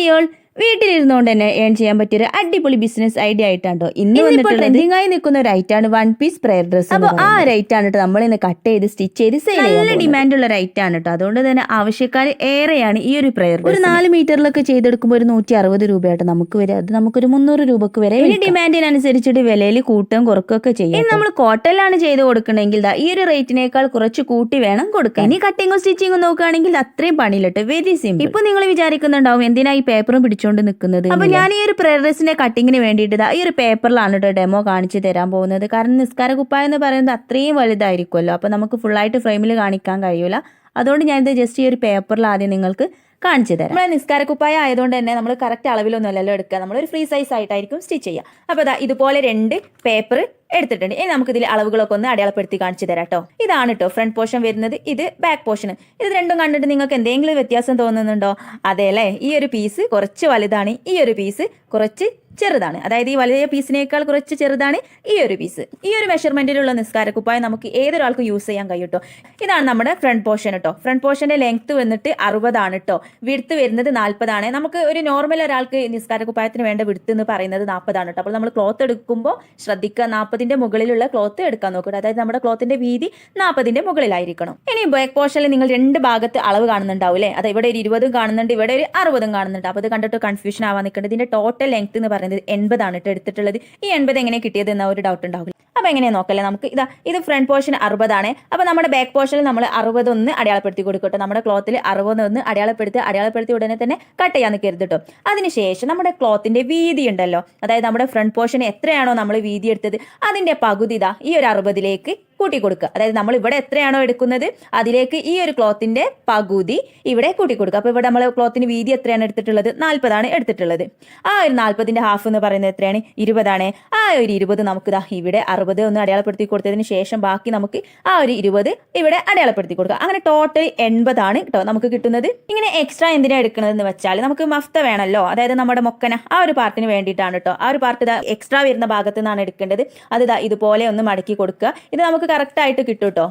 Sayol വീട്ടിലിരുന്നുകൊണ്ട് തന്നെ earn ചെയ്യാൻ പറ്റിയൊരു അടിപൊളി ബിസിനസ് ഐഡിയ ആയിട്ടാണ് ഇന്ന് വന്നിട്ട് ട്രെൻഡിംഗ് ആയി നിൽക്കുന്ന ഒരു ഐറ്റം ആണ് വൺ പീസ് പ്രയർ ഡ്രസ് അപ്പോൾ ആ ഒരു ആണ് കേട്ടോ നമ്മൾ ഇന്ന് കട്ട് ചെയ്ത് സ്റ്റിച്ച് ചെയ്ത് സെയിൽ നല്ല ഡിമാൻഡ് ഉള്ള ഒരു ആണ് കേട്ടോ അതുകൊണ്ട് തന്നെ ആവശ്യക്കാർ ഏറെയാണ് ഈ ഒരു പ്രയർ ഒരു നാല് മീറ്ററിലൊക്കെ ചെയ്തെടുക്കുമ്പോൾ ഒരു നൂറ്റി അറുപത് രൂപയായിട്ട് നമുക്ക് വരെ. അത് നമുക്കൊരു മുന്നൂറ് രൂപക്ക് വരെ ഈ ഡിമാൻഡിനനുസരിച്ചിട്ട് വിലയിൽ കൂട്ടുകയും കുറക്കുകയൊക്കെ ചെയ്യും നമ്മൾ കോട്ടനിലാണ് ചെയ്ത് കൊടുക്കണമെങ്കിൽ ഈ ഒരു റേറ്റിനേക്കാൾ കുറച്ച് കൂട്ടി വേണം കൊടുക്കാൻ. ഇനി കട്ടിങ്ങും സ്റ്റിച്ചിങ്ങും നോക്കുകയാണെങ്കിൽ അത്രയും പണിയിലിട്ട് വെരി സിമ്പിൾ ഇപ്പൊ നിങ്ങൾ വിചാരിക്കുന്നുണ്ടാവും എന്തിനാ ഈ പേപ്പറും പിടിച്ചോണ്ട് നിൽക്കുന്നത് അപ്പൊ ഞാൻ ഈ ഒരു പ്രേറസിന്റെ കട്ടിങ്ങിന് വേണ്ടിയിട്ട് ഈ ഒരു പേപ്പറിലാണ് കേട്ടോ ഡെമോ കാണിച്ചു തരാൻ പോകുന്നത്. കാരണം നിസ്കാര കുപ്പായം എന്ന് പറയുന്നത് അത്രയും വലുതായിരിക്കുമല്ലോ. അപ്പൊ നമുക്ക് ഫുള്ളായിട്ട് ഫ്രെയിമിൽ കാണിക്കാൻ കഴിയൂല. അതുകൊണ്ട് ഞാനിത് ജസ്റ്റ് ഈ ഒരു പേപ്പറിൽ ആദ്യം നിങ്ങൾക്ക് കാണിച്ചു തരാം. നമ്മളെ നിസ്കാരക്കുപ്പായ ആയതുകൊണ്ട് തന്നെ നമ്മൾ കറക്റ്റ് അളവിലൊന്നും അല്ലല്ലോ എടുക്കുക. നമ്മൾ ഒരു ഫ്രീ സൈസ് ആയിട്ടായിരിക്കും സ്റ്റിച്ച് ചെയ്യുക. അപ്പോൾ അതാ ഇതുപോലെ രണ്ട് പേപ്പർ എടുത്തിട്ടുണ്ട്. ഇനി നമുക്ക് ഇതിൽ അളവുകളൊക്കെ ഒന്ന് അടയാളപ്പെടുത്തി കാണിച്ചു തരാം കേട്ടോ ഇതാണ് കേട്ടോ ഫ്രണ്ട് പോർഷൻ വരുന്നത്. ഇത് ബാക്ക് പോർഷൻ ഇത് രണ്ടും കണ്ടിട്ട് നിങ്ങൾക്ക് എന്തെങ്കിലും വ്യത്യാസം തോന്നുന്നുണ്ടോ? അതെ അല്ലേ? ഈ ഒരു പീസ് കുറച്ച് വലുതാണ്. ഈ ഒരു പീസ് കുറച്ച് ചെറുതാണ്. അതായത് ഈ വലിയ പീസിനേക്കാൾ കുറച്ച് ചെറുതാണ് ഈ ഒരു പീസ്. ഈ ഒരു മെഷർമെന്റിലുള്ള നിസ്കാരക്കുപ്പായം നമുക്ക് ഏതൊരാൾക്കും യൂസ് ചെയ്യാൻ കഴിയും കേട്ടോ ഇതാണ് നമ്മുടെ ഫ്രണ്ട് പോർഷൻ കേട്ടോ ഫ്രണ്ട് പോർഷന്റെ ലെങ്ത് വന്നിട്ട് അറുപതാണ് കേട്ടോ വിടുത്ത് വരുന്നത് നാൽപ്പതാണ് നമുക്ക് ഒരു നോർമൽ ഒരാൾക്ക് നിസ്കാര കുപ്പായത്തിന് വേണ്ട വിടുത്ത് എന്ന് പറയുന്നത് നാൽപ്പതാണ് കേട്ടോ അപ്പോൾ നമ്മൾ ക്ലോത്ത് എടുക്കുമ്പോൾ ശ്രദ്ധിക്കുക നാൽപ്പതിന്റെ മുകളിലുള്ള ക്ലോത്ത് എടുക്കാൻ നോക്കുക അതായത് നമ്മുടെ ക്ലോത്തിന്റെ വീതി നാൽപ്പതിന്റെ മുകളിലായിരിക്കണം. ഇനി ബാക്ക് പോർഷനിൽ നിങ്ങൾ രണ്ട് ഭാഗത്ത് അളവ് കാണുന്നുണ്ടാവും അല്ലേ അത് ഇവിടെ ഒരു ഇരുപതും കാണുന്നുണ്ട് ഇവിടെ ഒരു അറുപതും കാണുന്നുണ്ട്. അപ്പോൾ അത് കണ്ടിട്ട് കൺഫ്യൂഷൻ ആവാൻ നിൽക്കേണ്ടത് ഇതിന്റെ ടോട്ടൽ ലെങ്ത് എന്ന് പറയുന്നത് എൺപതാണ് കേട്ടോ എടുത്തിട്ടുള്ളത്. ഈ എൺപത് എങ്ങനെ കിട്ടിയത് എന്ന ഒരു ഡൗട്ട് ഉണ്ടാവില്ല. അപ്പോൾ എങ്ങനെയാ നോക്കല്ലേ? നമുക്ക് ഇതാ ഇത് ഫ്രണ്ട് പോർഷൻ അറുപതാണ്. അപ്പോൾ നമ്മുടെ ബാക്ക് പോർഷനിൽ നമ്മൾ അറുപതൊന്ന് അടയാളപ്പെടുത്തി കൊടുക്കട്ടോ. നമ്മുടെ ക്ലോത്തിൽ അറുപതൊന്ന് അടയാളപ്പെടുത്തി അടയാളപ്പെടുത്തി ഉടനെ തന്നെ കട്ട് ചെയ്യാന്ന് നിൽക്കരുത് കേട്ടോ അതിനുശേഷം നമ്മുടെ ക്ലോത്തിന്റെ വീതി ഉണ്ടല്ലോ. അതായത് നമ്മുടെ ഫ്രണ്ട് പോർഷൻ എത്രയാണോ നമ്മൾ വീതി എടുത്തത് അതിന്റെ പകുതി ഇതാ ഈ ഒരു അറുപതിലേക്ക് കൂട്ടി കൊടുക്കുക. അതായത് നമ്മൾ ഇവിടെ എത്രയാണോ എടുക്കുന്നത് അതിലേക്ക് ഈ ഒരു ക്ലോത്തിന്റെ പകുതി ഇവിടെ കൂട്ടി കൊടുക്കുക. അപ്പോൾ ഇവിടെ നമ്മൾ ക്ലോത്തിന് വീതി എത്രയാണ് എടുത്തിട്ടുള്ളത്? നാൽപ്പതാണ് എടുത്തിട്ടുള്ളത്. ആ ഒരു നാൽപ്പതിന്റെ ഹാഫ് എന്ന് പറയുന്നത് എത്രയാണ്? ഇരുപതാണ്. ആ ഒരു ഇരുപത് നമുക്ക് ഇതാ ഇവിടെ അറുപത് ഒന്ന് അടയാളപ്പെടുത്തി കൊടുത്തതിന് ശേഷം ബാക്കി നമുക്ക് ആ ഒരു ഇരുപത് ഇവിടെ അടയാളപ്പെടുത്തി കൊടുക്കുക. അങ്ങനെ ടോട്ടൽ എൺപതാണ് കേട്ടോ നമുക്ക് കിട്ടുന്നത്. ഇങ്ങനെ എക്സ്ട്രാ എന്തിനാ എടുക്കുന്നതെന്ന് വെച്ചാൽ നമുക്ക് മഫ്ത വേണമല്ലോ. അതായത് നമ്മുടെ മൊക്കന ആ ഒരു പാർട്ടിന് വേണ്ടിയിട്ടാണ് കേട്ടോ. ആ ഒരു പാർട്ട് എക്സ്ട്രാ വരുന്ന ഭാഗത്ത് നിന്നാണ് എടുക്കേണ്ടത്. അത് ഇതാ ഇതുപോലെ ഒന്ന് മടക്കി കൊടുക്കുക. ഇത് നമുക്ക് കറക്റ്റ് ആയിട്ട് കിട്ടും കേട്ടോ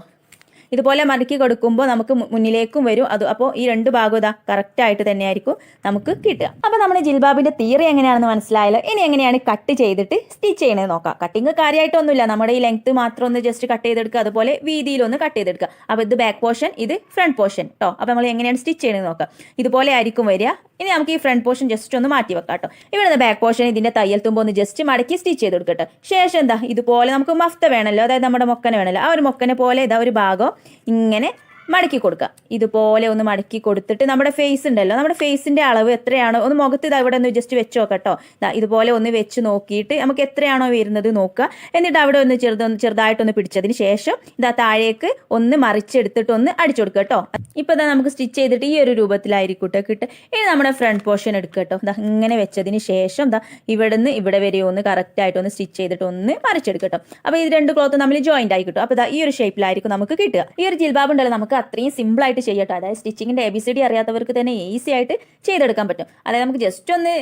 ഇതുപോലെ മടക്കി കൊടുക്കുമ്പോൾ നമുക്ക് മുന്നിലേക്കും വരും. അത് അപ്പോൾ ഈ രണ്ട് ഭാഗം ഇതാ കറക്റ്റ് ആയിട്ട് തന്നെയായിരിക്കും നമുക്ക് കിട്ടുക. അപ്പോൾ നമ്മുടെ ജിൽബാബിന്റെ തീറി എങ്ങനെയാണെന്ന് മനസ്സിലായാലോ? ഇനി എങ്ങനെയാണ് കട്ട് ചെയ്തിട്ട് സ്റ്റിച്ച് ചെയ്യണത് നോക്കാം. കട്ടിങ് കാര്യമായിട്ടൊന്നുമില്ല നമ്മുടെ ഈ ലെങ്ത് മാത്രം ഒന്ന് ജസ്റ്റ് കട്ട് ചെയ്തെടുക്കുക. അതുപോലെ വീതിയിലൊന്ന് കട്ട് ചെയ്തെടുക്കുക. അപ്പോൾ ഇത് ബാക്ക് പോർഷൻ ഇത് ഫ്രണ്ട് പോർഷൻ കേട്ടോ അപ്പോൾ നമ്മൾ എങ്ങനെയാണ് സ്റ്റിച്ച് ചെയ്യണത് നോക്കാം. ഇതുപോലെ ആയിരിക്കും വരിക. ഇനി നമുക്ക് ഈ ഫ്രണ്ട് പോർഷൻ ജസ്റ്റ് ഒന്ന് മാറ്റി വെക്കാം കേട്ടോ ഇവിടെ ബാക്ക് പോർഷൻ ഇതിന്റെ തയ്യൽ തുമ്പ് ഒന്ന് ജസ്റ്റ് മടക്കി സ്റ്റിച്ച് ചെയ്ത് കൊടുക്കട്ടെ ശേഷം എന്താ? ഇതുപോലെ നമുക്ക് മഫ്ത വേണമല്ലോ അതായത് നമ്മുടെ മൊക്കനെ വേണമല്ലോ ആ ഒരു മൊക്കനെ പോലെ ഇതാ ഒരു ഭാഗം ഇങ്ങനെ മടക്കി കൊടുക്കുക ഇതുപോലെ ഒന്ന് മടക്കി കൊടുത്തിട്ട് നമ്മുടെ ഫേസ് ഉണ്ടല്ലോ നമ്മുടെ ഫേസിന്റെ അളവ് എത്രയാണോ ഒന്ന് മുഖത്ത് ഇത് അവിടെ ഒന്ന് ജസ്റ്റ് വെച്ച് നോക്കട്ടോ. ഇതുപോലെ ഒന്ന് വെച്ച് നോക്കിയിട്ട് നമുക്ക് എത്രയാണോ വരുന്നത് നോക്കുക എന്നിട്ട് അവിടെ ഒന്ന് ചെറുതൊന്ന് ചെറുതായിട്ടൊന്ന് പിടിച്ചതിന് ശേഷം ഇതാ താഴേക്ക് ഒന്ന് മറിച്ചെടുത്തിട്ട് ഒന്ന് അടിച്ചു കൊടുക്കുക കേട്ടോ ഇപ്പൊ ഇതാ നമുക്ക് സ്റ്റിച്ച് ചെയ്തിട്ട് ഈ ഒരു രൂപത്തിലായിരിക്കട്ടെ കിട്ടും ഇനി നമ്മുടെ ഫ്രണ്ട് പോർഷൻ എടുക്കുക കേട്ടോ ദാ ഇങ്ങനെ വെച്ചതിന് ശേഷം ദാ ഇവിടുന്ന് ഇവിടെ വരെ ഒന്ന് കറക്റ്റ് ആയിട്ട് ഒന്ന് സ്റ്റിച്ച് ചെയ്തിട്ട് ഒന്ന് മറിച്ചെടുക്കട്ടോ അപ്പൊ ഇത് രണ്ട് ക്ലോത്ത് നമ്മൾ ജോയിന്റ് ആയി കിട്ടും. അപ്പൊ ദാ ഈ ഒരു ഷേപ്പിലായിരിക്കും നമുക്ക് കിട്ടുക. ഈ ഒരു ജിൽബാബ് ഉണ്ടല്ലോ നമുക്ക് അത്രയും സിമ്പിൾ ആയിട്ട് ചെയ്യട്ടോ. അതായത് സ്റ്റിച്ചിങ്ങിന്റെ എ ബി സി ഡി അറിയാത്തവർക്ക് തന്നെ ഈസി ആയിട്ട് ചെയ്തെടുക്കാൻ പറ്റും. അതായത് നമുക്ക് ജസ്റ്റ് ഒന്ന്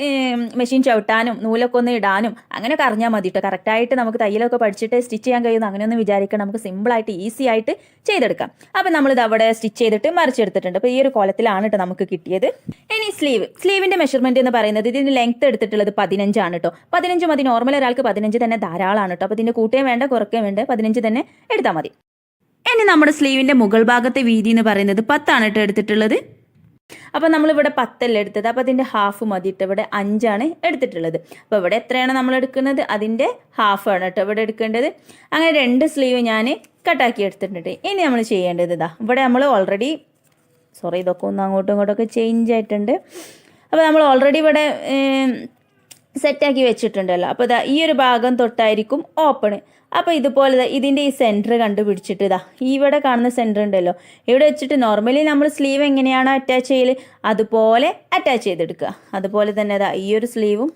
മെഷീൻ ചവിട്ടാനും നൂലൊക്കെ ഒന്ന് ഇടാനും അങ്ങനെയൊക്കെ അറിഞ്ഞാൽ മതി കേട്ടോ കറക്റ്റായിട്ട് നമുക്ക് തയ്യലൊക്കെ പഠിച്ചിട്ട് സ്റ്റിച്ച് ചെയ്യാൻ കഴിയുന്ന അങ്ങനെയൊന്നും വിചാരിക്കണം നമുക്ക് സിമ്പിൾ ആയിട്ട് ഈസി ആയിട്ട് ചെയ്തെടുക്കാം. അപ്പം നമ്മളിത് അവിടെ സ്റ്റിച്ച് ചെയ്തിട്ട് മറിച്ചെടുത്തിട്ടുണ്ട്. അപ്പോൾ ഈ ഒരു കോലത്തിലാണ് കേട്ടോ നമുക്ക് കിട്ടിയത്. ഇനി സ്ലീവ് സ്ലീവിന്റെ മെഷർമെന്റ് എന്ന് പറയുന്നത് ഇതിന്റെ ലെങ്ത് എടുത്തിട്ടുള്ളത് പതിനഞ്ചാണ് കേട്ടോ പതിനഞ്ച് മതി നോർമൽ ഒരാൾക്ക് പതിനഞ്ച് തന്നെ ധാരാളമാണ് കേട്ടോ അപ്പോൾ ഇതിന്റെ കൂട്ടുകയും വേണ്ട കുറയ്ക്കുകയും വേണ്ട. പതിനഞ്ച് തന്നെ എടുത്താൽ മതി. ഇനി നമ്മുടെ സ്ലീവിന്റെ മുകൾ ഭാഗത്തെ വീതി എന്ന് പറയുന്നത് പത്താണ് കേട്ടോ എടുത്തിട്ടുള്ളത്. അപ്പോൾ നമ്മളിവിടെ പത്തല്ല എടുത്തത്? അപ്പോൾ അതിന്റെ ഹാഫ് മതിയിട്ട് ഇവിടെ അഞ്ചാണ് എടുത്തിട്ടുള്ളത്. അപ്പോൾ ഇവിടെ എത്രയാണ് നമ്മൾ എടുക്കുന്നത്? അതിന്റെ ഹാഫാണ് കേട്ടോ ഇവിടെ എടുക്കേണ്ടത്. അങ്ങനെ രണ്ട് സ്ലീവ് ഞാൻ കട്ടാക്കി എടുത്തിട്ടുണ്ട്. ഇനി നമ്മൾ ചെയ്യേണ്ടത് ഇതാ. ഇവിടെ നമ്മൾ ഓൾറെഡി സോറി ഇതൊക്കെ ഒന്ന് അങ്ങോട്ടും ഇങ്ങോട്ടൊക്കെ ചേഞ്ച് ആയിട്ടുണ്ട്. അപ്പോൾ നമ്മൾ ഓൾറെഡി ഇവിടെ സെറ്റാക്കി വെച്ചിട്ടുണ്ടല്ലോ. അപ്പോൾ ഇതാ ഈ ഒരു ഭാഗം തൊട്ടായിരിക്കും ഓപ്പണ് അപ്പോൾ ഇതുപോലെ ഇതിന്റെ ഈ സെന്റർ കണ്ടുപിടിച്ചിട്ട് ഇതാ ഇവിടെ കാണുന്ന സെന്റർ ഉണ്ടല്ലോ. ഇവിടെ വെച്ചിട്ട് നോർമലി നമ്മൾ സ്ലീവ് എങ്ങനെയാണോ അറ്റാച്ച് ചെയ്യൽ അതുപോലെ അറ്റാച്ച് ചെയ്തെടുക്കുക. അതുപോലെ തന്നെ ഇതാ ഈ ഒരു സ്ലീവും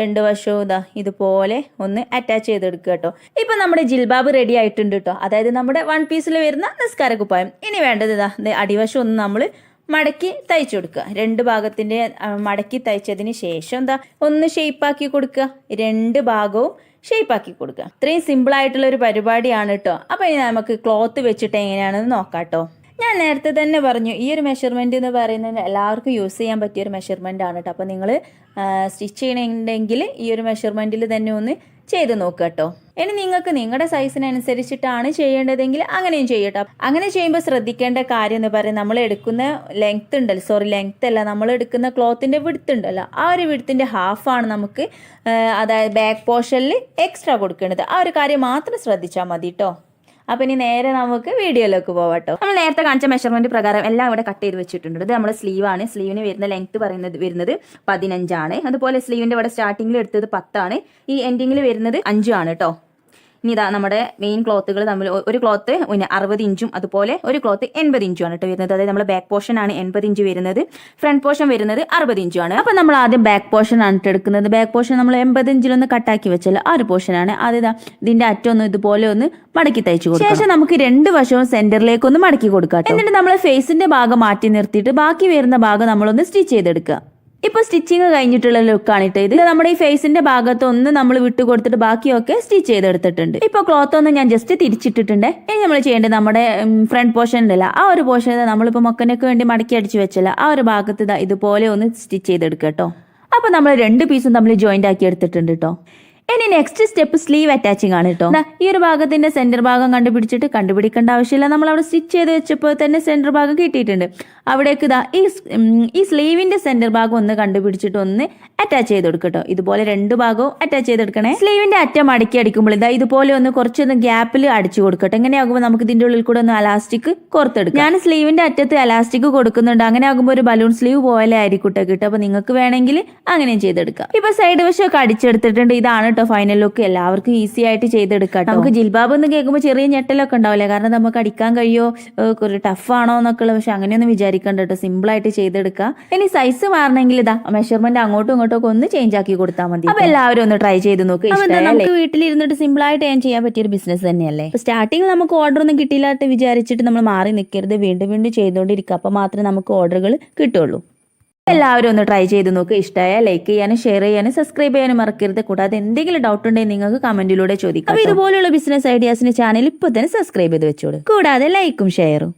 രണ്ട് വശവും ഇതാ ഇതുപോലെ ഒന്ന് അറ്റാച്ച് ചെയ്തെടുക്കുക കേട്ടോ. ഇപ്പം നമ്മുടെ ജിൽബാബ് റെഡി ആയിട്ടുണ്ട് കേട്ടോ. അതായത് നമ്മുടെ വൺ പീസിൽ വരുന്ന നിസ്കാര കുപ്പായം. ഇനി വേണ്ടത് ഇതാ അടിവശം ഒന്ന് നമ്മൾ മടക്കി തയ്ച്ചു കൊടുക്കുക. രണ്ട് ഭാഗത്തിന്റെ മടക്കി തയ്ച്ചതിന് ശേഷം എന്താ ഒന്ന് ഷേപ്പാക്കി കൊടുക്കുക. രണ്ട് ഭാഗവും ഷേപ്പാക്കി കൊടുക്കുക. ഇത്രയും സിമ്പിൾ ആയിട്ടുള്ള ഒരു പരിപാടിയാണ് കേട്ടോ അപ്പോൾ ഇനി നമുക്ക് ക്ലോത്ത് വെച്ചിട്ട് എങ്ങനെയാണെന്ന് നോക്കാം കേട്ടോ ഞാൻ നേരത്തെ തന്നെ പറഞ്ഞു ഈ ഒരു മെഷർമെന്റ് എന്ന് പറയുന്നത് എല്ലാവർക്കും യൂസ് ചെയ്യാൻ പറ്റിയ ഒരു മെഷർമെന്റ് ആണ് കേട്ടോ അപ്പോൾ നിങ്ങൾ സ്റ്റിച്ച് ചെയ്യണമെങ്കിൽ ഈ ഒരു മെഷർമെന്റിൽ തന്നെ ഒന്ന് ചെയ്ത് നോക്കുക കേട്ടോ. ഇനി നിങ്ങൾക്ക് നിങ്ങളുടെ സൈസിനനുസരിച്ചിട്ടാണ് ചെയ്യേണ്ടതെങ്കിൽ അങ്ങനെയും ചെയ്യട്ടോ അങ്ങനെ ചെയ്യുമ്പോൾ ശ്രദ്ധിക്കേണ്ട കാര്യം എന്ന് പറയുന്നത് നമ്മൾ എടുക്കുന്ന ലെങ്ത് ഉണ്ടല്ലോ. സോറി ലെങ്ത് അല്ല. നമ്മൾ എടുക്കുന്ന ക്ലോത്തിന്റെ വിടുത്ത് ഉണ്ടല്ലോ. ആ ഒരു വിടുത്തിന്റെ ഹാഫാണ് നമുക്ക് അതായത് ബാക്ക് പോർഷനിൽ എക്സ്ട്രാ കൊടുക്കേണ്ടത്. ആ ഒരു കാര്യം മാത്രം ശ്രദ്ധിച്ചാൽ മതി കേട്ടോ. അപ്പൊ ഇനി നേരെ നമുക്ക് വീഡിയോയിലേക്ക് പോവാട്ടോ. നമ്മൾ നേരത്തെ കാണിച്ച മെഷർമെന്റ് പ്രകാരം എല്ലാം ഇവിടെ കട്ട് ചെയ്ത് വെച്ചിട്ടുണ്ട്. ഇത് നമ്മുടെ സ്ലീവാണ് സ്ലീവിന് വരുന്ന ലെങ്ത് പറയുന്നത് വരുന്നത് പതിനഞ്ചാണ്. അതുപോലെ സ്ലീവിന്റെ ഇവിടെ സ്റ്റാർട്ടിങ്ങിൽ എടുത്തത് പത്താണ്. ഈ എൻഡിങ്ങിൽ വരുന്നത് അഞ്ചുമാണ് കേട്ടോ ഇനി ഇതാ നമ്മുടെ മെയിൻ ക്ലോത്തുകൾ തമ്മിൽ ഒരു ക്ലോത്ത് പിന്നെ അറുപത് ഇഞ്ചും അതുപോലെ ഒരു ക്ലോത്ത് എൺപത് ഇഞ്ചും ആണ് കേട്ടോ വരുന്നത്. അതായത് നമ്മുടെ ബാക്ക് പോർഷൻ ആണ് എൺപത് ഇഞ്ച് വരുന്നത്. ഫ്രണ്ട് പോർഷൻ വരുന്നത് അറുപത് ഇഞ്ചും ആണ് അപ്പൊ നമ്മൾ ആദ്യം ബാക്ക് പോർഷൻ ആണ് എടുക്കുന്നത്. ബാക്ക് പോർഷൻ നമ്മൾ എൺപത് ഇഞ്ചിലൊന്ന് കട്ടാക്കി വെച്ചാൽ ആ ഒരു പോർഷൻ ആണ്. അത് ഇതാ ഇതിന്റെ അറ്റം ഒന്ന് ഇതുപോലെ ഒന്ന് മടക്കി തയ്ച്ചു കൊടുക്കും ശേഷം നമുക്ക് രണ്ട് വശവും സെന്ററിലേക്ക് ഒന്ന് മടക്കി കൊടുക്കാം എന്നിട്ട് നമ്മൾ ഫേസിന്റെ ഭാഗം മാറ്റി നിർത്തിയിട്ട് ബാക്കി വരുന്ന ഭാഗം നമ്മളൊന്ന് സ്റ്റിച്ച് ചെയ്തെടുക്കുക. ഇപ്പൊ സ്റ്റിച്ചിങ് കഴിഞ്ഞിട്ടുള്ള ലുക്കാണ് ഇത്. നമ്മുടെ ഈ ഫേസിന്റെ ഭാഗത്ത് ഒന്ന് നമ്മൾ വിട്ടു കൊടുത്തിട്ട് ബാക്കിയൊക്കെ സ്റ്റിച്ച് ചെയ്തെടുത്തിട്ടുണ്ട്. ഇപ്പൊ ക്ലോത്ത് ഒന്ന് ഞാൻ ജസ്റ്റ് തിരിച്ചിട്ടിട്ടുണ്ട്. ഇനി നമ്മൾ ചെയ്യേണ്ടത് നമ്മുടെ ഫ്രണ്ട് പോർഷൻ ഉണ്ടല്ലോ. ആ ഒരു പോർഷൻ നമ്മളിപ്പോ മൊക്കനൊക്കെ വേണ്ടി മടക്കി അടിച്ചു വെച്ചല്ല. ആ ഒരു ഭാഗത്ത് ഇതുപോലെ ഒന്ന് സ്റ്റിച്ച് ചെയ്തെടുക്കുക കേട്ടോ അപ്പൊ നമ്മൾ രണ്ട് പീസും തമ്മിൽ ജോയിന്റ് ആക്കി എടുത്തിട്ടുണ്ട് കേട്ടോ ഇനി നെക്സ്റ്റ് സ്റ്റെപ്പ് സ്ലീവ് അറ്റാച്ചിങ് ആണ് കേട്ടോ ഈ ഒരു ഭാഗത്തിന്റെ സെന്റർ ഭാഗം കണ്ടുപിടിച്ചിട്ട് കണ്ടുപിടിക്കേണ്ട ആവശ്യമില്ല. നമ്മൾ അവിടെ സ്റ്റിച്ച് ചെയ്ത് വെച്ചപ്പോൾ തന്നെ സെന്റർ ഭാഗം കിട്ടിയിട്ടുണ്ട്. അവിടേക്ക് ഇതാ ഈ സ്ലീവിന്റെ സെന്റർ ഭാഗം ഒന്ന് കണ്ടുപിടിച്ചിട്ട് ഒന്ന് അറ്റാച്ച് ചെയ്ത് കൊടുക്കട്ടോ ഇതുപോലെ രണ്ട് ഭാഗവും അറ്റാച്ച് ചെയ്തെടുക്കണേ സ്ലീവിന്റെ അറ്റം അടുക്കി അടിക്കുമ്പോൾ ഇതാ ഇതുപോലെ ഒന്ന് കുറച്ചൊന്ന് ഗ്യാപ്പിൽ അടിച്ചു കൊടുക്കട്ടെ എങ്ങനെയാകുമ്പോൾ നമുക്ക് ഇതിന്റെ ഉള്ളിൽ കൂടെ ഒന്ന് അലാസ്റ്റിക് കോർത്തെടുക്കാം. ഞാൻ സ്ലീവിന്റെ അറ്റത്ത് അലാസ്റ്റിക് കൊടുക്കുന്നുണ്ട്. അങ്ങനെ ആകുമ്പോൾ ഒരു ബലൂൺ സ്ലീവ് പോലെ ആയിരിക്കട്ടെ കിട്ടും അപ്പൊ നിങ്ങൾക്ക് വേണമെങ്കിൽ അങ്ങനെയും ചെയ്തെടുക്കാം. ഇപ്പൊ സൈഡ് വശമൊക്കെ അടിച്ചെടുത്തിട്ടുണ്ട്. ഇതാണ് കേട്ടോ ഫൈനൽ ലുക്ക് എല്ലാവർക്കും ഈസി ആയിട്ട് ചെയ്തെടുക്കാം. നമുക്ക് ജിൽബാബ് എന്ന് കേൾക്കുമ്പോൾ ചെറിയ ഞെട്ടലൊക്കെ ഉണ്ടാവില്ലേ? കാരണം നമുക്ക് അടിക്കാൻ കഴിയോ? ഒരു ടഫ് ആണോ എന്നൊക്കെ ഉള്ളത് പക്ഷെ അങ്ങനെയൊന്നും വിചാരിക്കണ്ട കേട്ടോ. സിമ്പിൾ ആയിട്ട് ചെയ്തെടുക്കാം. ഇനി സൈസ് മാറണമെങ്കിൽ ഇതാ മെഷർമെന്റ് അങ്ങോട്ടും ഇങ്ങോട്ടും ഒക്കെ ഒന്ന് ചേഞ്ച് ആക്കി കൊടുത്താൽ മതി അപ്പൊ എല്ലാവരും ഒന്ന് ട്രൈ ചെയ്ത് നോക്കുക നമുക്ക് വീട്ടിലിരുന്നിട്ട് സിമ്പിൾ ആയിട്ട് ഞാൻ ചെയ്യാൻ പറ്റിയൊരു ബിസിനസ് തന്നെയല്ലേ? സ്റ്റാർട്ടിങ് നമുക്ക് ഓർഡർ ഒന്നും കിട്ടില്ലാത്ത വിചാരിച്ചിട്ട് നമ്മൾ മാറി നിൽക്കരുത് വീണ്ടും വീണ്ടും ചെയ്തുകൊണ്ടിരിക്കുക. അപ്പൊ മാത്രമേ നമുക്ക് ഓർഡറുകൾ കിട്ടുള്ളൂ. എല്ലാവരും ഒന്ന് ട്രൈ ചെയ്ത് നോക്ക്. ഇഷ്ടമായ ലൈക്ക് ചെയ്യാനും ഷെയർ ചെയ്യാനും സബ്സ്ക്രൈബ് ചെയ്യാനും മറക്കരുത്. കൂടാതെ എന്തെങ്കിലും ഡൗട്ട് ഉണ്ടെങ്കിൽ നിങ്ങൾക്ക് കമന്റിലൂടെ ചോദിക്കാം ഇതുപോലുള്ള ബിസിനസ് ഐഡിയാസിന് ചാനൽ ഇപ്പൊ തന്നെ സബ്സ്ക്രൈബ് ചെയ്ത് വെച്ചോളൂ. കൂടാതെ ലൈക്കും ഷെയറും